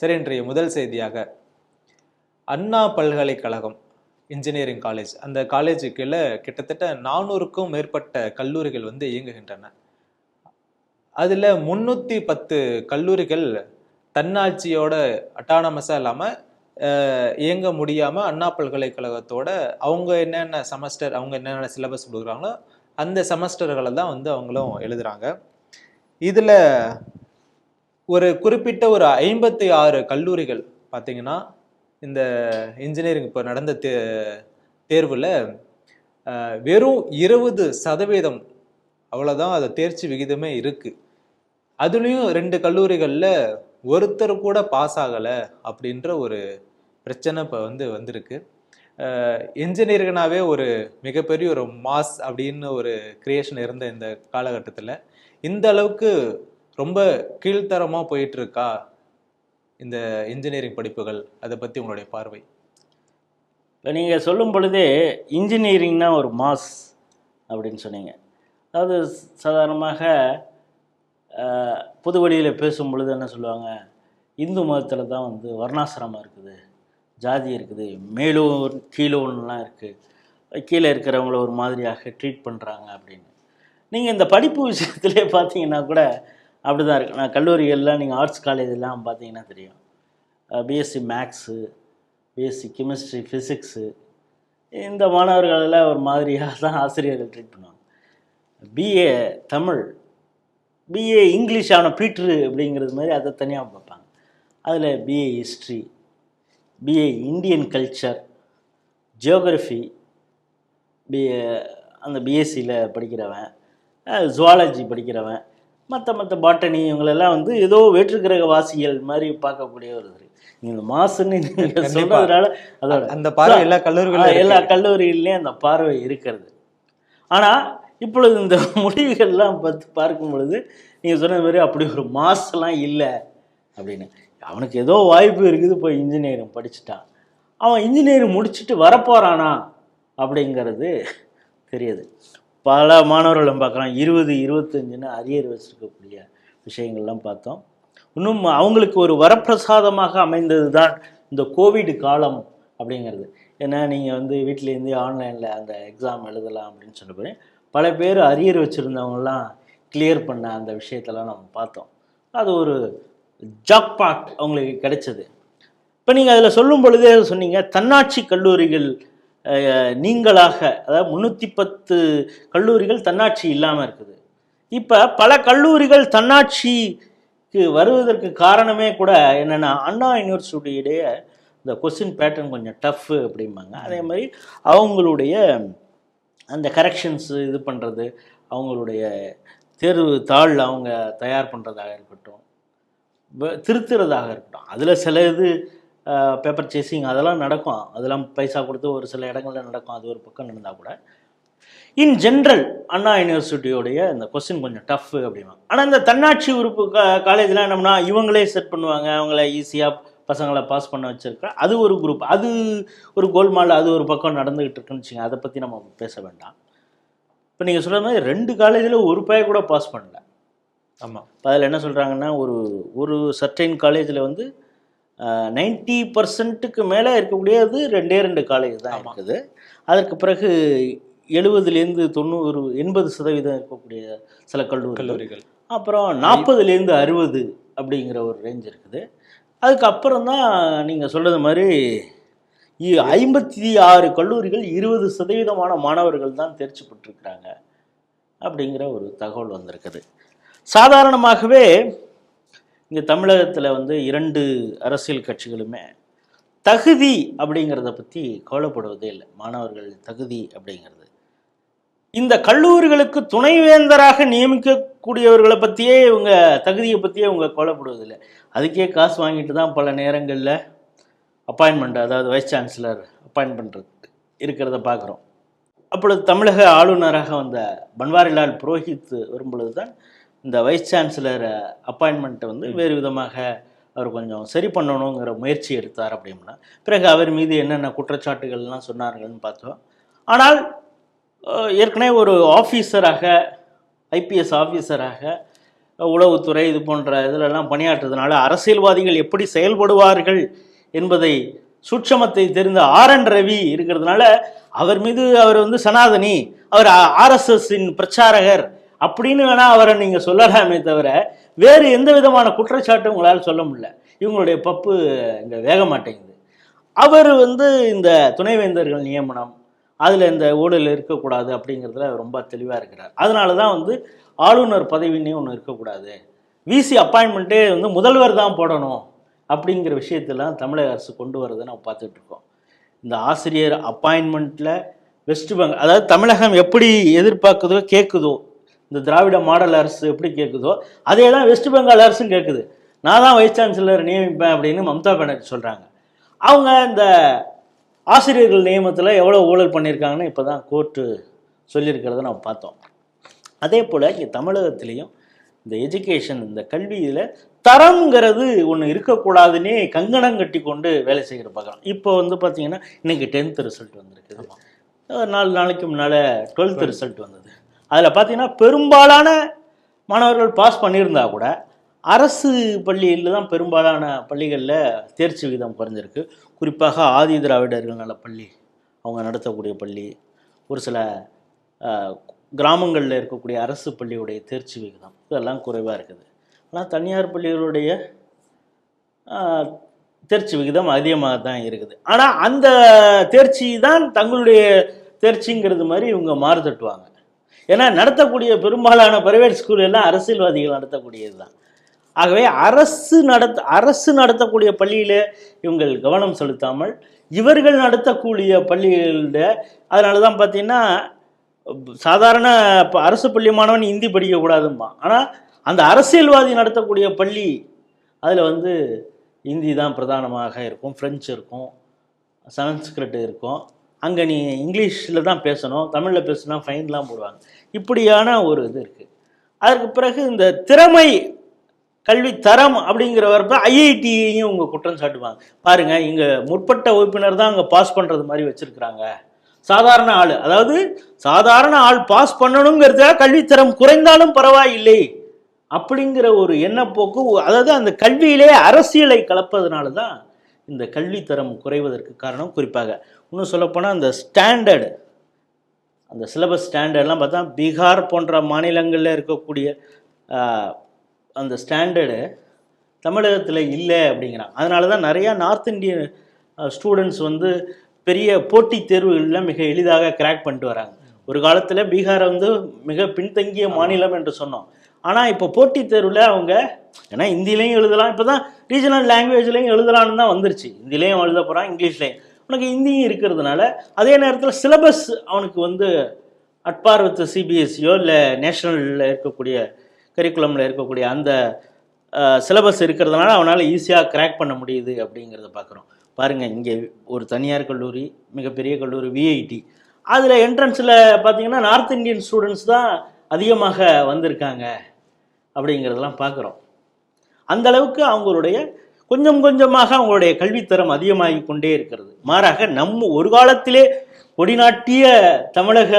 சரி இன்றைய முதல் செய்தியாக அண்ணா பல்கலைக்கழகம் இன்ஜினியரிங் காலேஜ். அந்த காலேஜுக்குள்ளே கிட்டத்தட்ட நானூறுக்கும் மேற்பட்ட கல்லூரிகள் வந்து இயங்குகின்றன. அதில் முன்னூற்றி பத்து கல்லூரிகள் தன்னாட்சியோட அட்டானமஸாக இல்லாமல் இயங்க முடியாமல் அண்ணா பல்கலைக்கழகத்தோட அவங்க என்னென்ன செமஸ்டர் அவங்க என்னென்ன சிலபஸ் கொடுக்குறாங்களோ அந்த செமஸ்டர்களை தான் வந்து அவங்களும் எழுதுறாங்க. இதில் ஒரு குறிப்பிட்ட ஒரு ஐம்பத்தி ஆறு கல்லூரிகள் பார்த்தீங்கன்னா இந்த இன்ஜினியரிங் இப்போ நடந்த தே தேர்வில் வெறும் இருபது சதவீதம் அவ்வளோதான் அது தேர்ச்சி விகிதமே இருக்குது அதுலேயும் ரெண்டு கல்லூரிகளில் ஒருத்தர் கூட பாஸ் ஆகலை அப்படின்ற ஒரு பிரச்சனை இப்போ வந்து வந்திருக்கு. இன்ஜினியரிங்னாவே ஒரு மிகப்பெரிய ஒரு மாஸ் அப்படின்னு ஒரு கிரியேஷன் இருந்த இந்த காலகட்டத்தில். இந்த அளவுக்கு ரொம்ப கீழ்த்தரமாக போயிட்டுருக்கா இந்த இன்ஜினியரிங் படிப்புகள்? அதை பற்றி உங்களுடைய பார்வை. இப்போ நீங்கள் சொல்லும் பொழுதே இன்ஜினியரிங்னா ஒரு மாஸ் அப்படின்னு சொன்னீங்க. அதாவது சாதாரணமாக புது பொது வழியில் பேசும் பொழுது என்ன சொல்லுவாங்க? இந்து மதத்தில் தான் வந்து வர்ணாசிரமம் இருக்குது. ஜாதி இருக்குது. மேலூர் கீழூர்லாம் இருக்குது கீழே இருக்கிறவங்கள ஒரு மாதிரியாக ட்ரீட் பண்ணுறாங்க அப்படின்னு. நீங்கள் இந்த படிப்பு விஷயத்துலேயே பார்த்தீங்கன்னா கூட அப்படி தான் இருக்கு. நான் கல்லூரிகளில் நீங்கள் ஆர்ட்ஸ் காலேஜெல்லாம் பார்த்தீங்கன்னா தெரியும். BSc maths BSc chemistry physics இந்த மாணவர்களெல்லாம் ஒரு மாதிரியாக தான் ஆசிரியர்கள் ட்ரீட் பண்ணுவாங்க. பிஏ தமிழ் பிஏ இங்கிலீஷ் ஆன பீட்ரு அப்படிங்கிறது மாதிரி அதை தனியாக பார்ப்பாங்க. அதில் BA history BA Indian culture geography BA அந்த பிஎஸ்சியில் படிக்கிறவன் ஜுவாலஜி படிக்கிறவன் மற்ற மற்ற பாட்டனி இவங்களெல்லாம் வந்து ஏதோ வேற்றுக்கிரக வாசிகள் மாதிரி பார்க்கக்கூடிய ஒரு நீங்க இந்த மாசுன்னு. சொல்றதுனால அதோட அந்த பார்வை எல்லா கல்லூரிகளும் எல்லா. கல்லூரிகள்லேயும் அந்த பார்வை இருக்கிறது. ஆனால் இப்பொழுது இந்த முடிவுகள்லாம் பார்த்து பார்க்கும் பொழுது நீங்கள் சொன்ன மாதிரி அப்படி ஒரு மாசெல்லாம் இல்லை அப்படின்னு. அவனுக்கு ஏதோ வாய்ப்பு இருக்குது போய் இன்ஜினியரிங் படிச்சுட்டான். அவன் இன்ஜினியரிங் முடிச்சுட்டு வரப்போகிறானா அப்படிங்கிறது தெரியுது. பல மாணவர்களும் பார்க்குறான் இருபது இருபத்தஞ்சுன்னு அரியர் வச்சுருக்கக்கூடிய விஷயங்கள்லாம் பார்த்தோம். இன்னும் அவங்களுக்கு ஒரு வரப்பிரசாதமாக அமைந்தது தான் இந்த கோவிட் காலம் அப்படிங்கிறது. ஏன்னா நீங்கள் வந்து வீட்டிலேருந்து ஆன்லைனில் அந்த எக்ஸாம் எழுதலாம் அப்படின்னு சொன்ன பல பேர் அரியர் வச்சுருந்தவங்கலாம் கிளியர் பண்ண அந்த விஷயத்தெல்லாம் நம்ம பார்த்தோம். அது ஒரு ஜாக்பாட் அவங்களுக்கு கிடைச்சது. இப்போ நீங்கள் அதில் சொல்லும் பொழுதே சொன்னீங்க தன்னாட்சி கல்லூரிகள் நீங்களாக அதாவது முந்நூற்றி பத்து கல்லூரிகள் தன்னாட்சி இல்லாமல் இருக்குது. இப்போ பல கல்லூரிகள் தன்னாட்சிக்கு வருவதற்கு காரணமே கூட என்னென்னா அண்ணா யூனிவர்சிட்டியுடைய இந்த கொஸ்டின் பேட்டர்ன் கொஞ்சம் டஃப்பு அப்படிம்பாங்க. அதே மாதிரி அவங்களுடைய அந்த கரெக்ஷன்ஸு இது பண்ணுறது அவங்களுடைய தேர்வு தாள் அவங்க தயார் பண்ணுறதாக இருக்கட்டும் திருத்துறதாக இருக்கட்டும். அதில் சில இது பேப்பர் சேசிங் அதெல்லாம் நடக்கும். அதெல்லாம் பைசா கொடுத்து ஒரு சில இடங்கள்ல நடக்கும். அது ஒரு பக்கம் நடந்தால் கூட. இன் ஜென்ரல் அண்ணா யூனிவர்சிட்டியோடைய இந்த கொஸ்டின் கொஞ்சம் டஃப் அப்படிம்பாங்க ஆனால் இந்த தன்னாட்சி உறுப்பு காலேஜ்லாம் என்னம்னா இவங்களே செட் பண்ணுவாங்க. அவங்கள ஈஸியாக பசங்களை பாஸ் பண்ண வச்சிருக்க. அது ஒரு குரூப் அது ஒரு கோல்மால் அது ஒரு பக்கம் நடந்துகிட்டு இருக்குன்னு வச்சுங்க அதை பற்றி நம்ம பேச வேண்டாம். இப்போ நீங்கள் சொல்கிற மாதிரி ரெண்டு காலேஜில் ஒரு பைய கூட பாஸ் பண்ணல. ஆமா. இப்போ அதில் என்ன சொல்கிறாங்கன்னா ஒரு ஒரு சர்டைன் காலேஜில் வந்து நைன்ட்டி பர்சன்ட்டுக்கு மேலே இருக்கக்கூடியது ரெண்டே ரெண்டு காலேஜ் தான். இருக்குது. அதற்கு பிறகு எழுபதுலேருந்து தொண்ணூறு எண்பது சதவீதம் இருக்கக்கூடிய சில கல்லூரிகள். கல்லூரிகள். அப்புறம் நாற்பதுலேருந்து அறுபது அப்படிங்கிற ஒரு ரேஞ்ச் இருக்குது. அதுக்கப்புறம் தான் நீங்கள் சொல்கிறது மாதிரி ஐம்பத்தி ஆறு கல்லூரிகள் இருபது சதவீதமான மாணவர்கள் தான் தேர்ச்சி பெற்றிருக்கிறாங்க அப்படிங்கிற ஒரு தகவல் வந்திருக்குது. சாதாரணமாகவே இங்கே தமிழகத்தில் வந்து இரண்டு அரசியல் கட்சிகளுமே தகுதி அப்படிங்கிறத பற்றி கவலைப்படுவதே இல்லை. மாணவர்கள் தகுதி அப்படிங்கிறது. இந்த கல்லூரிகளுக்கு துணைவேந்தராக நியமிக்கக்கூடியவர்களை பற்றியே இவங்க தகுதியை பற்றியே இவங்க கவலைப்படுவதில்லை அதுக்கே காசு வாங்கிட்டு தான் பல நேரங்களில் அப்பாயின்மெண்ட் அதாவது வைஸ் சான்சலர் அப்பாயின் பண்ணுறது இருக்கிறத பார்க்குறோம். அப்பொழுது தமிழக ஆளுநராக வந்த பன்வாரிலால் புரோஹித் வரும்பொழுது தான் இந்த வைஸ் சான்சலர் அப்பாயின்மெண்ட்டை வந்து வேறு விதமாக அவர் கொஞ்சம் சரி பண்ணணுங்கிற முயற்சி எடுத்தார் அப்படின்னா பிறகு அவர் மீது என்னென்ன குற்றச்சாட்டுகள்லாம் சொன்னார்கள்னு பார்த்தோம். ஆனால் ஏற்கனவே ஒரு ஆஃபீஸராக ஐபிஎஸ் ஆஃபீஸராக உளவுத்துறை இது போன்ற இதிலெல்லாம் பணியாற்றுறதுனால அரசியல்வாதிகள் எப்படி செயல்படுவார்கள் என்பதை சூட்சமத்தை தெரிந்த ஆர் என் ரவி இருக்கிறதுனால அவர் மீது அவர் வந்து சனாதனி அவர் ஆர்எஸ்எஸ்ஸின் பிரச்சாரகர் அப்படின்னு வேணா அவரை நீங்க சொல்லலாமே தவிர வேறு எந்த விதமான குற்றச்சாட்டும் உங்களால் சொல்ல முடியல. இவங்களுடைய பப்பு இங்க வேக மாட்டேங்குது. அவர் வந்து இந்த துணைவேந்தர்கள் நியமனம் அதில் இந்த ஊழல் இருக்கக்கூடாது அப்படிங்கிறதுல ரொம்ப தெளிவாக இருக்கிறார். அதனால தான் வந்து ஆளுநர் பதவின்னே ஒன்று இருக்கக்கூடாது. விசி அப்பாயின்மெண்ட்டே வந்து முதல்வர் தான் போடணும் அப்படிங்கிற விஷயத்தெல்லாம் தமிழக அரசு கொண்டு வரதை நம்ம பார்த்துட்டு இருக்கோம். இந்த ஆசிரியர் அப்பாயின்மெண்ட்டில் வெஸ்ட் பெங்கால் அதாவது தமிழகம் எப்படி எதிர்பார்க்குதோ கேட்குதோ இந்த திராவிட மாடல் அரசு எப்படி கேட்குதோ அதே தான் வெஸ்ட் பெங்கால் அரசும் கேட்குது நான் தான் வைஸ் சான்சலர் நியமிப்பேன் அப்படின்னு மம்தா பானர்ஜி சொல்கிறாங்க அவங்க இந்த ஆசிரியர்கள் நியமனத்தில் எவ்வளோ ஊழல் பண்ணியிருக்காங்கன்னு இப்போ தான் கோர்ட்டு சொல்லியிருக்கிறத நம்ம பார்த்தோம். அதே போல் இங்கே தமிழகத்திலையும் இந்த எஜுகேஷன் இந்த கல்வியில் தரம்ங்கிறது ஒன்று இருக்கக்கூடாதுன்னே கங்கணம் கட்டி கொண்டு வேலை செய்கிற பார்க்குறோம். இப்போ வந்து பார்த்தீங்கன்னா இன்னைக்கு டென்த்து ரிசல்ட் வந்திருக்குது. ஒரு நாலு நாளைக்கு முன்னால் டுவெல்த் ரிசல்ட் வந்தது. அதில் பார்த்தீங்கன்னா பெரும்பாலான மாணவர்கள் பாஸ் பண்ணியிருந்தா கூட அரசு பள்ளியில் தான் பெரும்பாலான பள்ளிகளில் தேர்ச்சி விகிதம் குறைஞ்சிருக்கு. குறிப்பாக ஆதி திராவிடர்கள் நல பள்ளி அவங்க நடத்தக்கூடிய பள்ளி ஒரு சில கிராமங்களில் இருக்கக்கூடிய அரசு பள்ளியுடைய தேர்ச்சி விகிதம் இதெல்லாம் குறைவாக இருக்குது. ஆனால் தனியார் பள்ளிகளுடைய தேர்ச்சி விகிதம் அதிகமாக தான் இருக்குது. ஆனால் அந்த தேர்ச்சி தான் தங்களுடைய தேர்ச்சிங்கிறது மாதிரி இவங்க மாறு தட்டுவாங்க ஏன்னா நடத்தக்கூடிய பெரும்பாலான பிரைவேட் ஸ்கூல் எல்லாம் அரசியல்வாதிகள் நடத்தக்கூடியது தான் ஆகவே அரசு நடத்த அரசு நடத்தக்கூடிய பள்ளியில் இவங்கள் கவனம் செலுத்தாமல் இவர்கள் நடத்தக்கூடிய பள்ளிகளில் அதனால தான் பார்த்தீங்கன்னா சாதாரண இப்போ அரசு பள்ளி மாணவன் இந்தி படிக்கக்கூடாதும்மா ஆனால் அந்த அரசியல்வாதி நடத்தக்கூடிய பள்ளி அதில் வந்து ஹிந்தி தான் பிரதானமாக இருக்கும். ஃப்ரெஞ்சு இருக்கும். சன்ஸ்கிரிட் இருக்கும். அங்கே நீ இங்கிலீஷில் தான் பேசணும் தமிழில் பேசினா ஃபைன்லாம் போடுவாங்க. இப்படியான ஒரு இது இருக்குது அதற்கு பிறகு இந்த திறமை கல்வி தரம் அப்படிங்கிறவரப்ப ஐஐடியையும் இவங்க குற்றம் சாட்டுவாங்க. பாருங்கள் இங்கே முற்பட்ட உறுப்பினர் தான் அங்கே பாஸ் பண்ணுறது மாதிரி வச்சுருக்குறாங்க. சாதாரண ஆள் அதாவது சாதாரண ஆள் பாஸ் பண்ணணுங்கிறதுக்காக கல்வித்தரம் குறைந்தாலும் பரவாயில்லை அப்படிங்கிற ஒரு எண்ணப்போக்கு அதாவது அந்த கல்வியிலே அரசியலை கலப்பதனால தான் இந்த கல்வித்தரம் குறைவதற்கு காரணம் குறிப்பாக. இன்னும் சொல்லப்போனால் அந்த ஸ்டாண்டர்டு அந்த சிலபஸ் ஸ்டாண்டர்ட்லாம் பார்த்தா பீகார் போன்ற மாநிலங்களில் இருக்கக்கூடிய அந்த ஸ்டாண்டர்டு தமிழகத்தில் இல்லை அப்படிங்கிறான். அதனால தான் நிறையா நார்த் இந்தியன் ஸ்டூடெண்ட்ஸ் வந்து பெரிய போட்டித் தேர்வுகளில் மிக எளிதாக கிராக் பண்ணிட்டு வராங்க. ஒரு காலத்தில் பீகாரை வந்து மிக பின்தங்கிய மாநிலம் என்று சொன்னோம். ஆனால் இப்போ போட்டித் தேர்வில் அவங்க ஏன்னா ஹிந்திலையும் எழுதலாம். இப்போ தான் ரீஜனல் லாங்குவேஜ்லையும் எழுதலாம்னு தான் வந்துருச்சு. ஹிந்திலையும் எழுத போகிறான் இங்கிலீஷ்லையும். உனக்கு ஹிந்தியும் இருக்கிறதுனால அதே நேரத்தில் சிலபஸ் அவனுக்கு வந்து அட்பார் வித் சிபிஎஸ்சியோ இல்லை நேஷனலில் இருக்கக்கூடிய கரிக்குலமில் இருக்கக்கூடிய அந்த சிலபஸ் இருக்கிறதுனால அவனால் ஈஸியாக கிராக் பண்ண முடியுது அப்படிங்கிறத பார்க்குறோம் பாருங்கள் இங்கே ஒரு தனியார் கல்லூரி மிகப்பெரிய கல்லூரி விஐடி அதில் என்ட்ரன்ஸில் பார்த்தீங்கன்னா நார்த் இந்தியன் ஸ்டூடெண்ட்ஸ் தான் அதிகமாக வந்திருக்காங்க. அப்படிங்கிறதெல்லாம் பார்க்குறோம். அந்த அளவுக்கு அவங்களுடைய கொஞ்சம் கொஞ்சமாக அவங்களுடைய கல்வித்தரம் அதிகமாகி கொண்டே இருக்கிறது. மாறாக நம்ம ஒரு காலத்திலே கொடிநாட்டிய தமிழக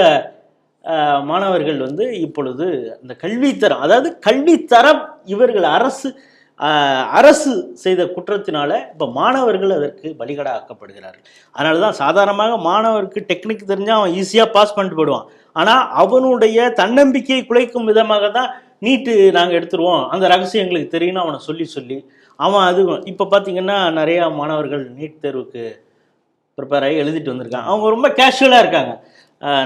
மாணவர்கள் வந்து இப்பொழுது அந்த கல்வித்தரம் அதாவது கல்வித்தரம் இவர்கள் அரசு அரசு செய்த குற்றத்தினால இப்போ மாணவர்கள் அதற்கு பலிகடா ஆக்கப்படுகிறார்கள் அதனால தான் சாதாரணமாக மாணவருக்கு டெக்னிக் தெரிஞ்சால் அவன் ஈஸியாக பாஸ் பண்ணிட்டு போயிடுவான். ஆனால் அவனுடைய தன்னம்பிக்கையை குலைக்கும் விதமாக தான் நீட்டு நாங்கள் எடுத்துருவோம். அந்த ரகசியம் எங்களுக்கு தெரியும்னு அவனை சொல்லி சொல்லி அவன் அது இப்போ பார்த்தீங்கன்னா நிறையா மாணவர்கள் நீட் தேர்வுக்கு ப்ரிப்பேர் ஆகி எழுதிட்டு வந்திருக்காங்க. அவங்க ரொம்ப கேஷுவலாக இருக்காங்க.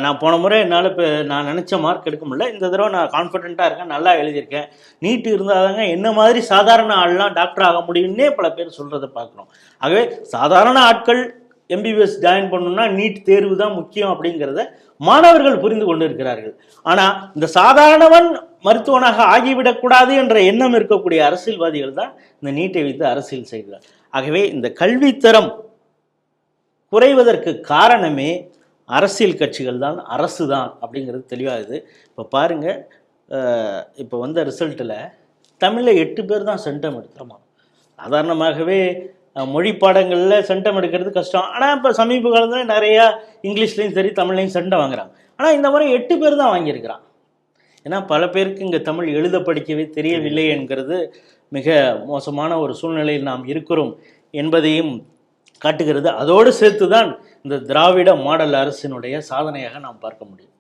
நான் போன முறை என்னால் இப்போ நான் நினச்ச மார்க் எடுக்க முடியல. இந்த தடவை நான் கான்ஃபிடென்ட்டாக இருக்கேன் நல்லா எழுதியிருக்கேன். நீட்டு இருந்தாதாங்க என்ன மாதிரி சாதாரண ஆள்லாம் டாக்டர் ஆக முடியும்னே பல பேர் சொல்கிறத பார்க்குறோம். ஆகவே சாதாரண ஆட்கள் எம்பிபிஎஸ் ஜாயின் பண்ணணும்னா நீட் தேர்வு தான் முக்கியம் அப்படிங்கிறத மாணவர்கள் புரிந்து கொண்டு இருக்கிறார்கள் ஆனால் இந்த சாதாரணவன் மருத்துவனாக ஆகிவிடக்கூடாது என்ற எண்ணம் இருக்கக்கூடிய அரசியல்வாதிகள் தான் இந்த நீட்டை வைத்து அரசியல் செய்கிறார். ஆகவே இந்த கல்வித்தரம் குறைவதற்கு காரணமே அரசியல் கட்சிகள் தான் அரசு தான் அப்படிங்கிறது தெளிவாகுது. இப்போ பாருங்கள் இப்போ வந்த ரிசல்ட்டில் தமிழில் எட்டு பேர் தான் சென்டம் எடுத்துருமா சாதாரணமாகவே மொழி பாடங்களில் சென்டம் எடுக்கிறது கஷ்டம். ஆனால் இப்போ சமீப காலத்தில் நிறையா இங்கிலீஷ்லேயும் சரி தமிழ்லையும் சென்டம் வாங்குறாங்க. ஆனால் இந்த முறை எட்டு பேர் தான் வாங்கியிருக்கிறான். ஏன்னா பல பேருக்கு இங்கே தமிழ் எழுத படிக்கவே தெரியவில்லை என்கிறது மிக மோசமான ஒரு சூழ்நிலையில் நாம் இருக்கிறோம் என்பதையும் காட்டுகிறது. அதோடு சேர்த்து தான் இந்த திராவிட மாடல் அரசினுடைய சாதனையாக நாம் பார்க்க முடியும்.